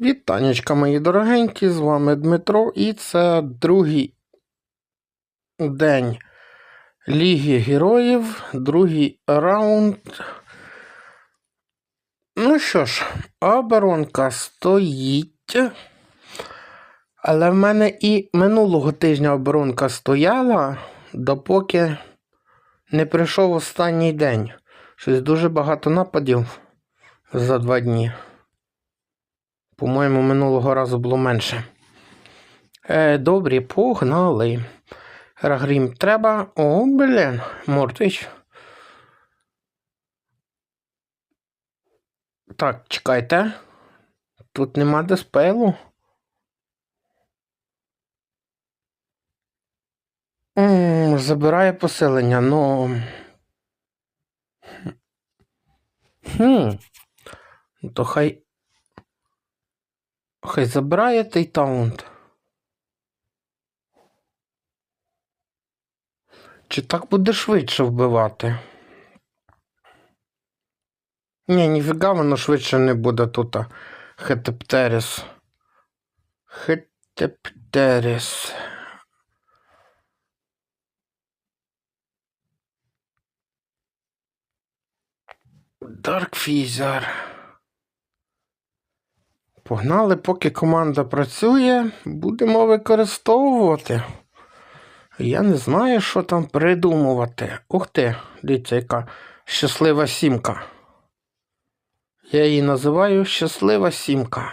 Вітанечка, мої дорогенькі, з вами Дмитро, і це другий день Ліги Героїв, другий раунд. Ну що ж, оборонка стоїть. Але в мене і минулого тижня оборонка стояла, допоки не прийшов останній день. Щось дуже багато нападів за два дні. По-моєму, минулого разу було менше. Е, добрі, погнали. Рагрім треба. О, блін, Мортич. Так, чекайте. Тут нема диспелу. М, Забирає поселення, ну. Хм. То хай. Хай забирає той таунт. Чи так буде швидше вбивати? Ні, ніфіга воно швидше не буде тут. Хетептеріс. Хетептеріс. Даркфізер. Погнали, поки команда працює, будемо використовувати. Я не знаю, що там придумувати. Ух ти, дивіться, яка щаслива сімка. Я її називаю щаслива сімка.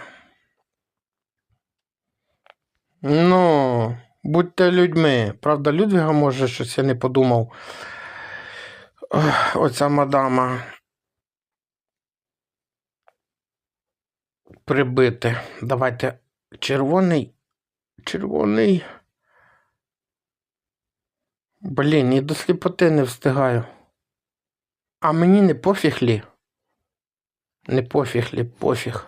Ну, будьте людьми. Правда, Людвіга може щось я не подумав. Оця мадама. Прибити. Давайте червоний. Червоний. Блін, і до сліпоти не встигаю. А мені не пофіг лі? Не пофіг лі, пофіг.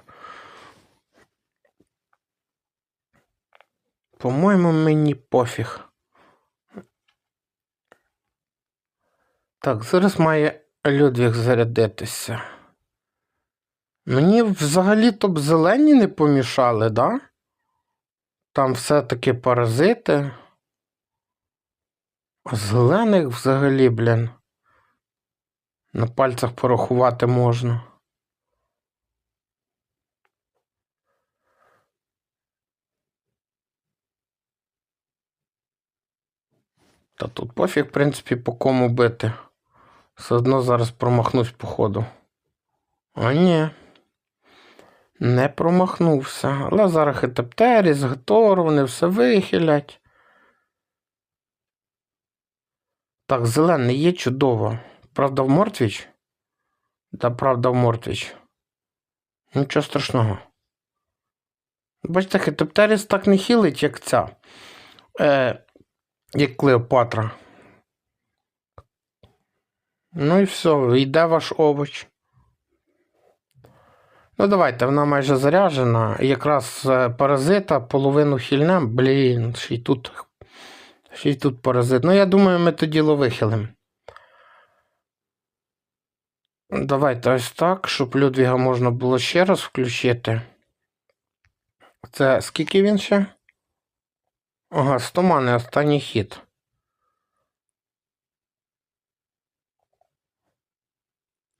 По-моєму, мені пофіг. Так, зараз має Людвіг зарядитися. Мені взагалі-то б зелені не помішали, да? Там все-таки паразити. А зелених взагалі, блін. На пальцях порахувати можна. Та тут пофіг, в принципі, по кому бити. Все одно зараз промахнусь по ходу. А ні. Не промахнувся. Але зараз хетептеріс, Гетор, вони все вихилять. Так, зелений є чудово. Правда, в Мортвіч? Та правда в Мортвіч. Нічого страшного. Бачите, хетептеріс так не хилить, як ця. Е, як Клеопатра. Ну і все, йде ваш овоч. Ну, давайте, вона майже заряджена. Якраз е, паразита половину хильнем. Блін, ще й тут. Ще й тут паразит. Ну, я думаю, ми тоді вихилим. Давайте ось так, щоб Людвіга можна було ще раз включити. Це скільки він ще? Ага, 100 мани, останній хід.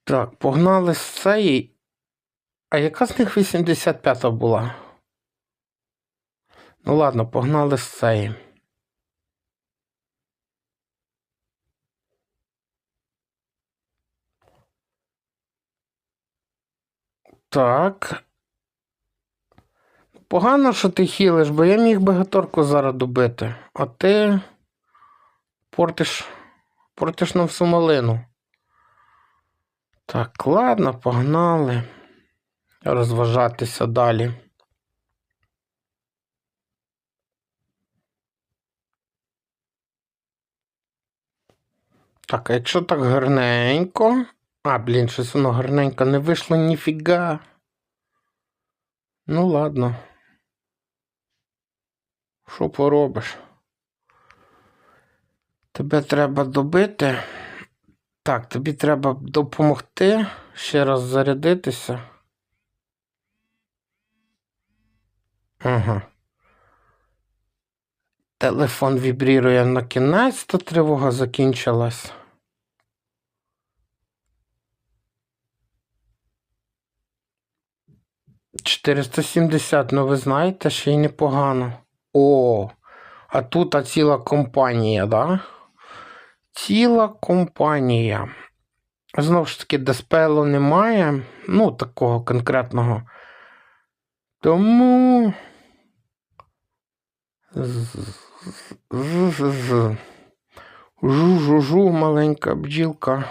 Так, погнали з цієї. А яка з них 85-та була? Ну ладно, погнали з цієї. Так. Погано, що ти хілиш, бо я міг би Гаторку зараз добити. А ти портиш, портиш нам всю малину. Так, ладно, погнали. Розважатися далі. Так, а якщо так гарненько. А, блін, щось воно гарненько не вийшло ніфіга. Ну, ладно. Що поробиш? Тебе треба добити. Так, тобі треба допомогти ще раз зарядитися. Ага. Телефон вібрірує на кінець, то тривога закінчилась. Чотириста сімдесят, ну ви знаєте, ще й непогано. О, а тут а ціла компанія, да? Ціла компанія. Знову ж таки, диспелу немає. Ну, такого конкретного. Тому. З-з-з. Жу-жу-жу, маленька бджілка.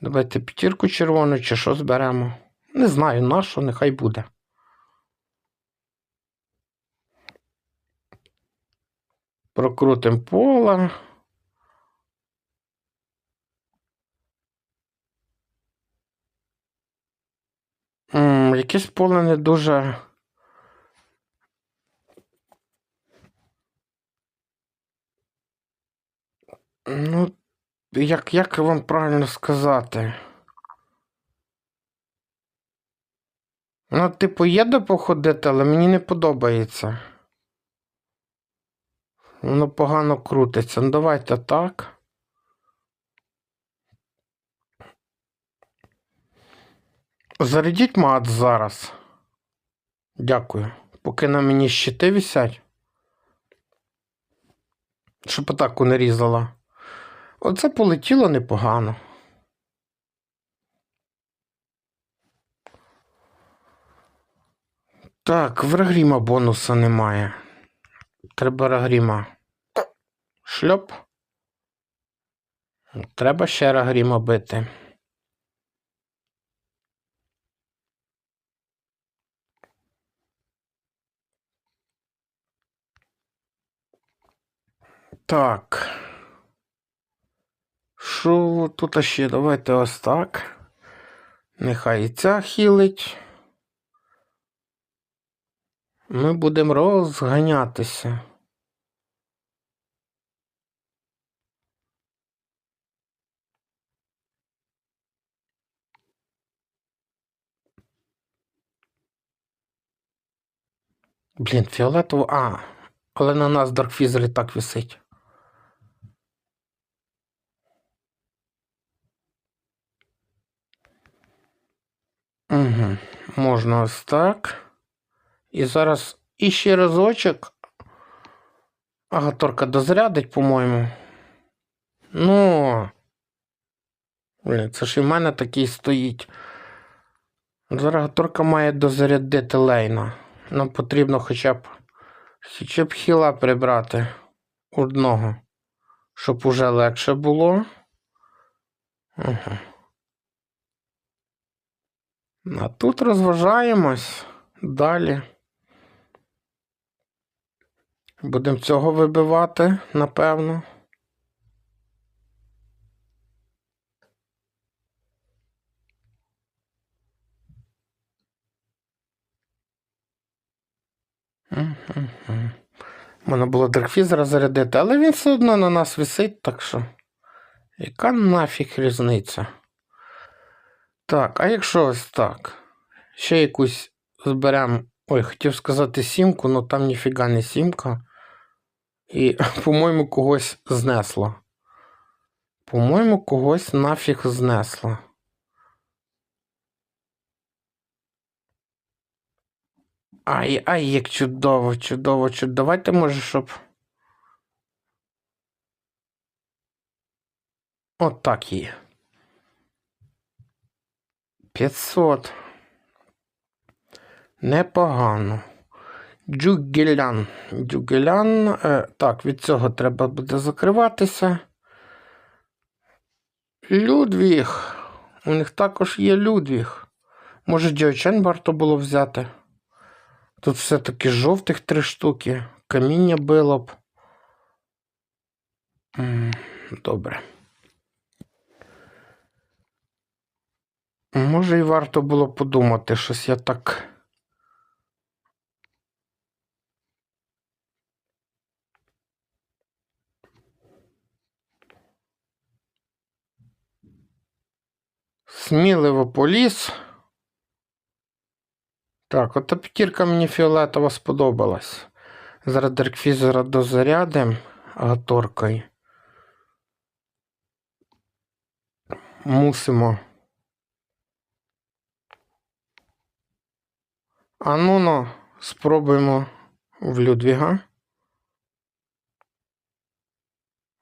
Давайте п'ятірку червону чи що зберемо. Не знаю, на що, нехай буде. Прокрутимо поле. Якесь поле не дуже. Ну, як, як вам правильно сказати? Ну, типу, є де походити, але мені не подобається. Воно погано крутиться. Ну, давайте так. Зарядіть мат зараз. Дякую. Поки на мені щити висять. Щоб атаку не різала. Оце полетіло непогано. Так, в Рагріма бонуса немає. Треба Рагріма. Шльоп. Треба ще Рагріма бити. Так. Що тут ще? Давайте ось так. Нехай ця хілить. Ми будемо розганятися. Блін, фіолетово. А, але на нас Даркфізер і так висить. Угу. Можна ось так. І зараз іще разочок. Агаторка дозарядить, по-моєму. Ну. Блін, це ж і в мене такий стоїть. Зараз Агаторка має дозарядити лейна. Нам потрібно хоча б хоча б хіла прибрати одного, щоб уже легше було. Угу. А тут розважаємось далі. Будемо цього вибивати, напевно. Можна було Дракфізера зарядити, але він все одно на нас висить, так що. Яка нафіг різниця? Так, а якщо ось так? Ще якусь зберемо. Ой, хотів сказати сімку, але там ніфіга не сімка. І, по-моєму, когось знесло. По-моєму, когось нафіг знесло. Ай, ай, як чудово, чудово, чудово. Давайте, може, щоб. От так є. 500. Непогано. Джугелян. Джугелян. Е, так, від цього треба буде закриватися. Людвіг. У них також є Людвіг. Може, Діочен варто було взяти. Тут все-таки жовтих три штуки. Каміння було б. Добре. Може, і варто було подумати, щось я так. Сміливо поліз. Так, от та п'ятірка мені фіолетова сподобалась. Зараз Деркфізера дозарядим гаторкою. Мусимо. А ну ну, спробуємо в Людвіга.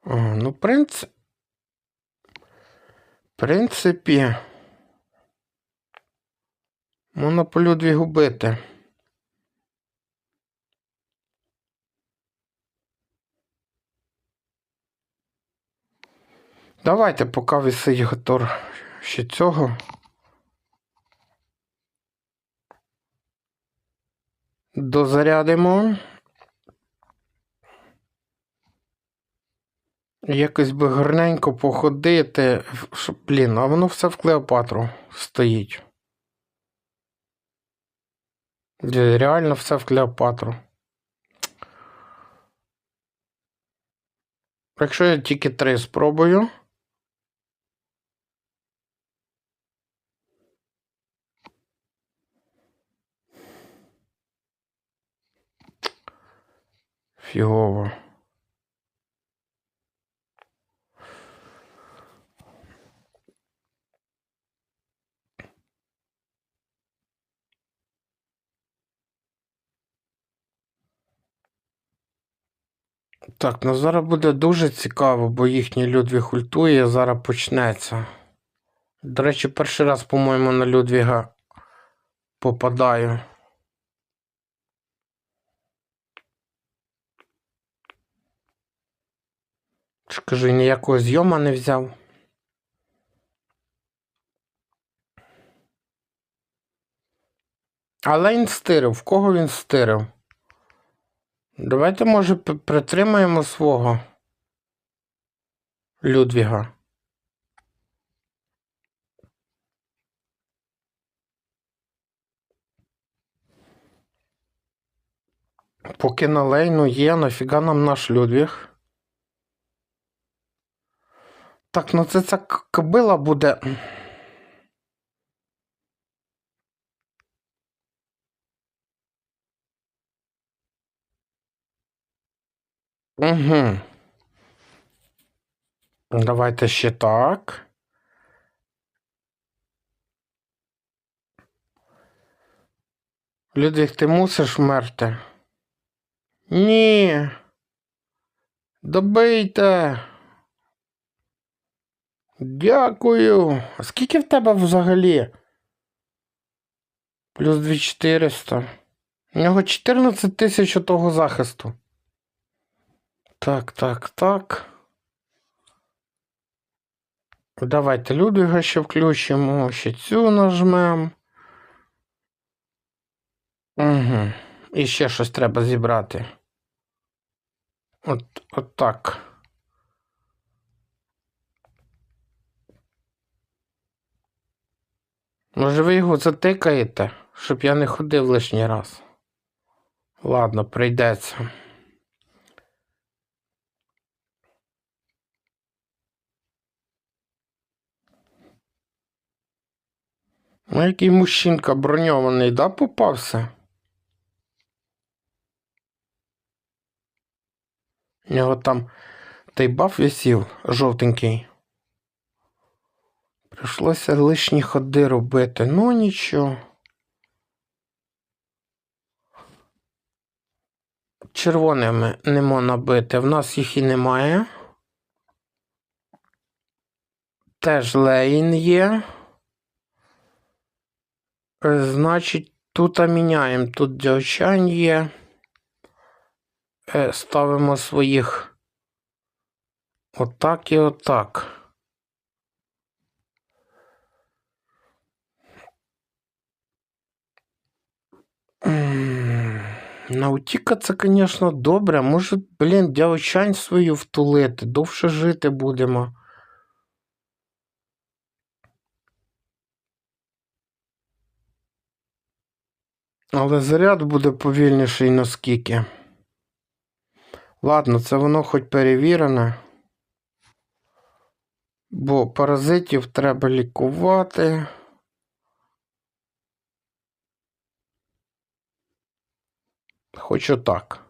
О, ну, принц... в принципі, можна по Людвігу бити. Давайте, поки висить Гатор ще цього. Дозарядимо. Якось би гарненько походити. Блін, а воно все в Клеопатру стоїть. Реально все в Клеопатру. Якщо я тільки три спробую. Фігово. Так, ну зараз буде дуже цікаво, бо їхній Людвіг ультує, зараз почнеться. До речі, перший раз, по-моєму, на Людвіга попадаю. Чи кажу, ніякого зйома не взяв. Але він стирив. В кого він стирив? Давайте, може, притримаємо свого Людвіга. Поки на лейну є, нафіга нам наш Людвіг. Так, ну це ця кобила буде. Угу. Давайте ще так. Людвіг, ти мусиш вмерти? Ні. Добийте. Дякую. А скільки в тебе взагалі? Плюс 2400. У нього 14 тисяч того захисту. Так, так, так. Давайте Людвіга ще включимо, ще цю нажмем. Угу. І ще щось треба зібрати. От, от так. Може, ви його затикаєте, щоб я не ходив лишній раз. Ладно, прийдеться. Ну, який мужчинка броньований, да, попався? У нього там той баф висів жовтенький. Прийшлося лишні ходи робити. Ну нічого. Червоними не можна бити. В нас їх і немає. Теж лейн є. Значить, тут міняємо. Тут дівчань є. Е, Ставимо своїх отак і отак. Наутіка це, звісно, добре. Може, блін, дівчань свою втулити, довше жити будемо. Але заряд буде повільніший наскільки. Ладно, це воно хоч перевірене. Бо паразитів треба лікувати. Хочу так.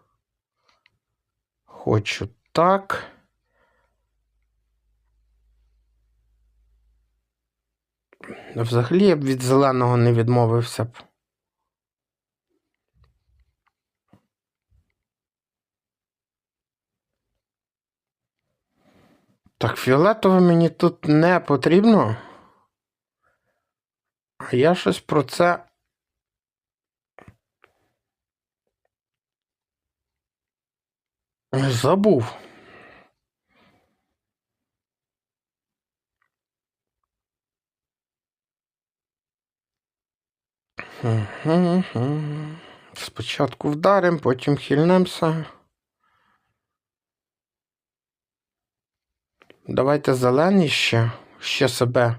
Хочу так. Взагалі я б від зеленого не відмовився б. Так, фіолетове мені тут не потрібно. А я щось про це. Забув. Спочатку вдаримо, потім хильнемося. Давайте зелений ще, ще себе.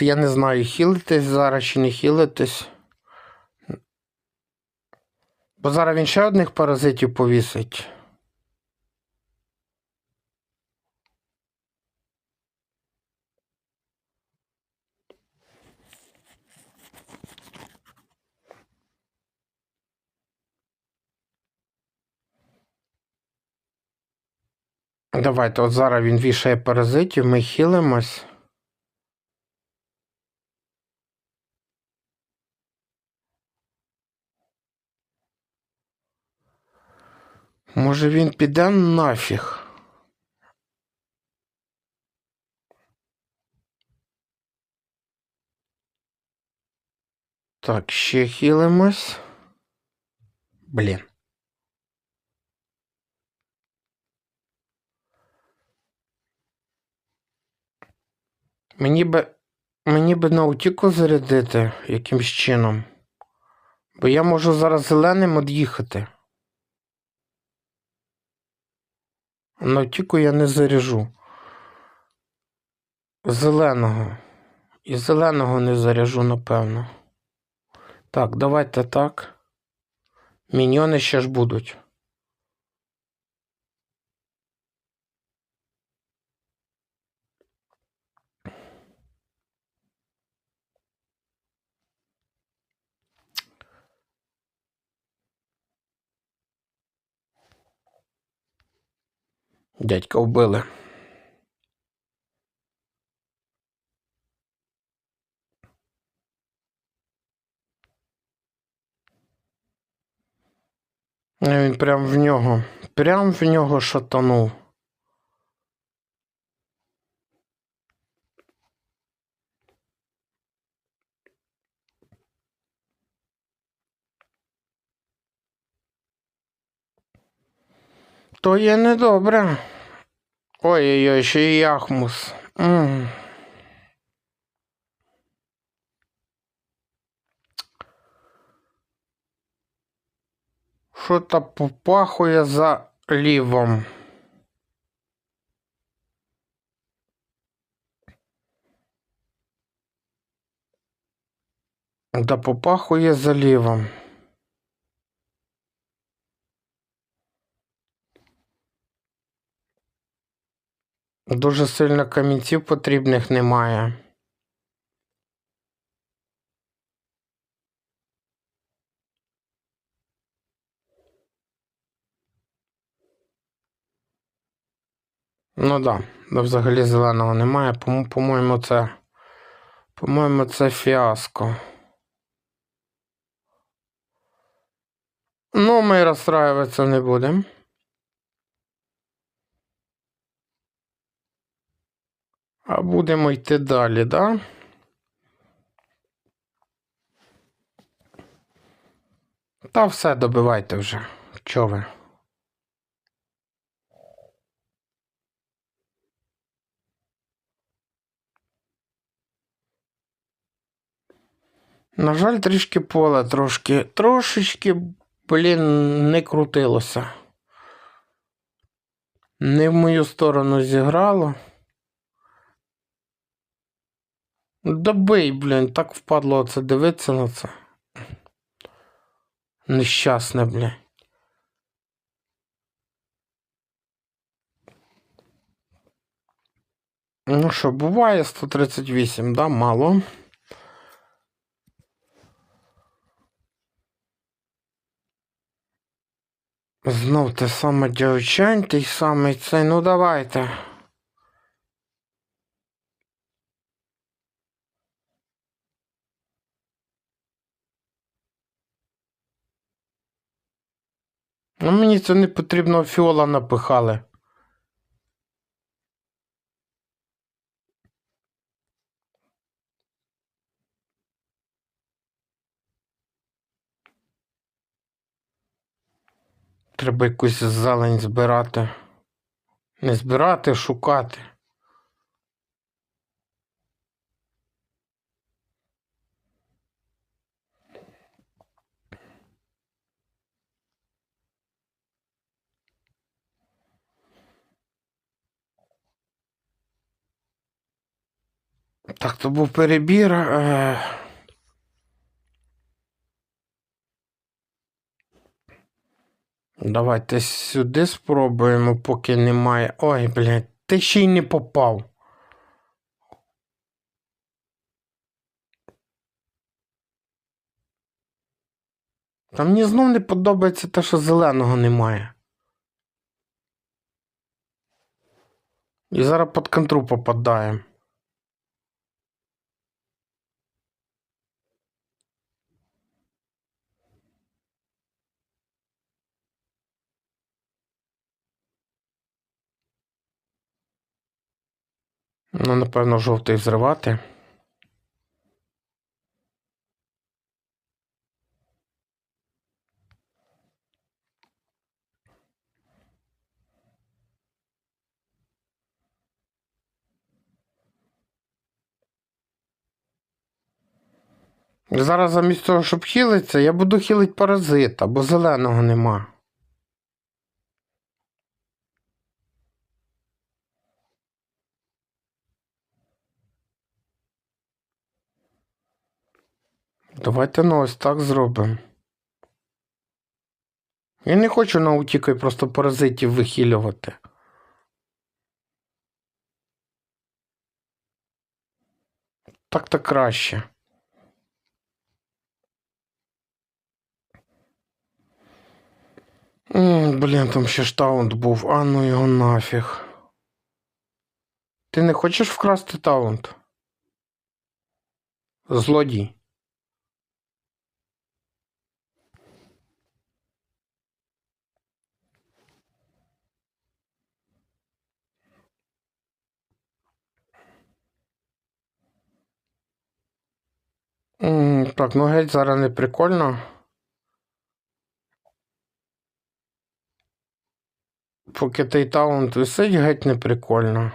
Я не знаю, хілитись зараз чи не хілитись. Бо зараз він ще одних паразитів повісить. Давайте, от зараз він вішає паразитів, ми хилимось. Може він піде нафіг? Так, ще хилимось. Блін. Мені би. Мені би наутіку зарядити якимсь чином. Бо я можу зараз зеленим од'їхати. Навтіку я не заряжу. Зеленого. І зеленого не заряжу, напевно. Так, давайте так. Міньйони ще ж будуть. Дядька вбили. Він прям в нього. Прям в нього шатанув. То є недобре. Ой-ой-ой, ще й яхмус. М. Що то попахує за лівом? Да попахує за лівом. Дуже сильно камінців потрібних немає. Ну да, взагалі зеленого немає. По- По-моєму, це. По-моєму, це фіаско. Ну, ми розстраюватися не будемо. А будемо йти далі, да? Та все добивайте вже. Чо ви? На жаль, трішки поле трошки. Трошечки, блін, не крутилося. Не в мою сторону зіграло. Добий, блін, так впадло це дивиться на це. Нещасне, блін. Ну що, буває 138, да, мало. Знов те саме дівчань, той самий цей, ну давайте. Ну мені це не потрібно фіола напихали. Треба якусь зелень збирати. Не збирати, шукати. Так, то був перебір. Е... Давайте сюди спробуємо, поки немає. Ой, блядь, ти ще й не попав. Та мені знов не подобається те, що зеленого немає. І зараз під контру попадаємо. Ну, напевно, жовтий взривати. Зараз замість того, щоб хілитися, я буду хілити паразита, бо зеленого нема. Давайте ну ось так зробимо. Я не хочу на утікай просто паразитів вихилювати. Так то краще. М, Блін, там ще штаунт був, а ну його нафіг. Ти не хочеш вкрасти таунт? Злодій. М, Так, ну геть зараз не прикольно. Поки той таунт висить, геть не прикольно.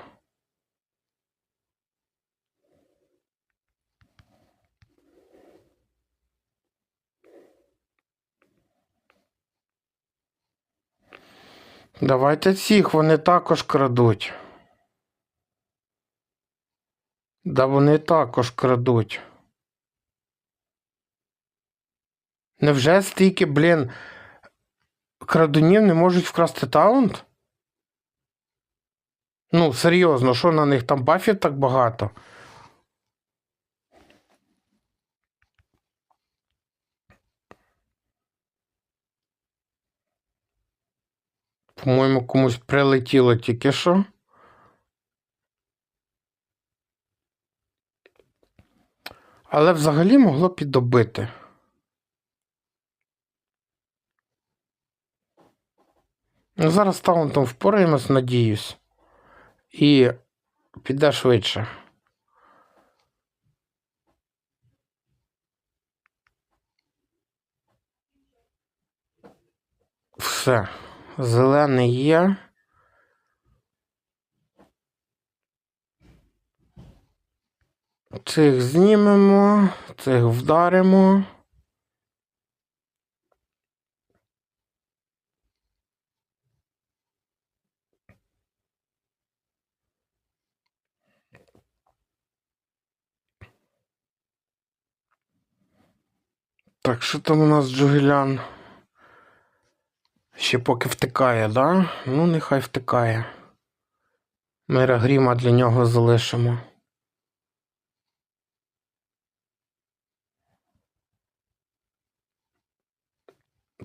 Давайте цих, вони також крадуть. Да вони також крадуть. Невже стільки, блін, крадунів не можуть вкрасти таунт? Ну, серйозно, що на них там бафів так багато? По-моєму, комусь прилетіло тільки що. Але взагалі могло піддобити. Ну, зараз таунтом впораємось, надіюсь. І піде швидше. Все. Зелений є. Цих знімемо, цих вдаримо. Так, що там у нас Джугелян? Ще поки втикає, да? Ну, нехай втикає. Мира гріма для нього залишимо.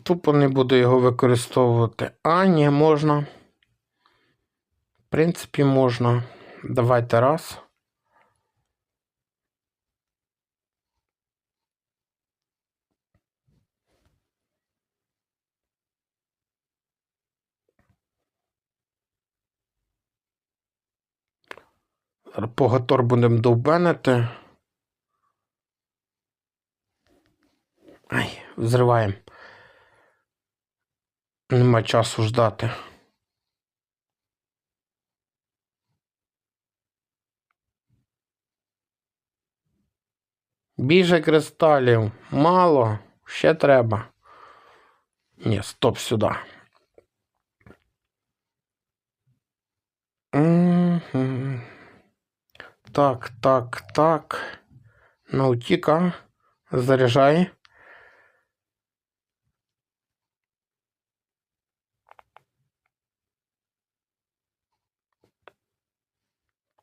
Тупо не буду його використовувати. А, ні, можна. В принципі, можна. Давайте раз. Погатор будемо довбенити. Ай, взриваємо. Нема часу ждати. Більше кристалів. Мало. Ще треба. Ні, стоп сюди. Мгм. Так, так, так. Наутіка. Заряджай.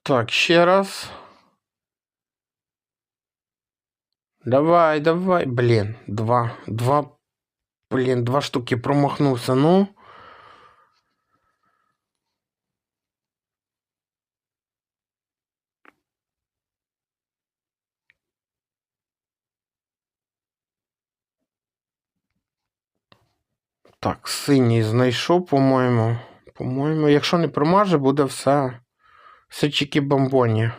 Так, ще раз. Давай, давай. Блін, два. Два. Блін, два штуки промахнувся. Ну. Так, синій знайшов, по-моєму. По-моєму, якщо не промаже, буде все. Все чікі бомбоні.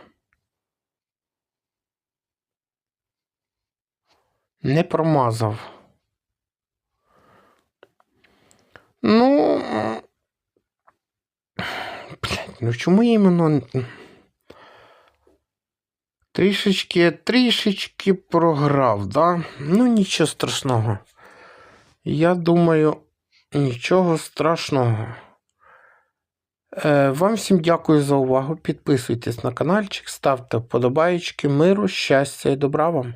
Не промазав. Ну. м, Блядь, ну чому іменно. Трішечки, трішечки програв, да? Ну, нічого страшного. Я думаю, нічого страшного. Е, вам всім дякую за увагу. Підписуйтесь на каналчик, ставте вподобайки, миру, щастя і добра вам.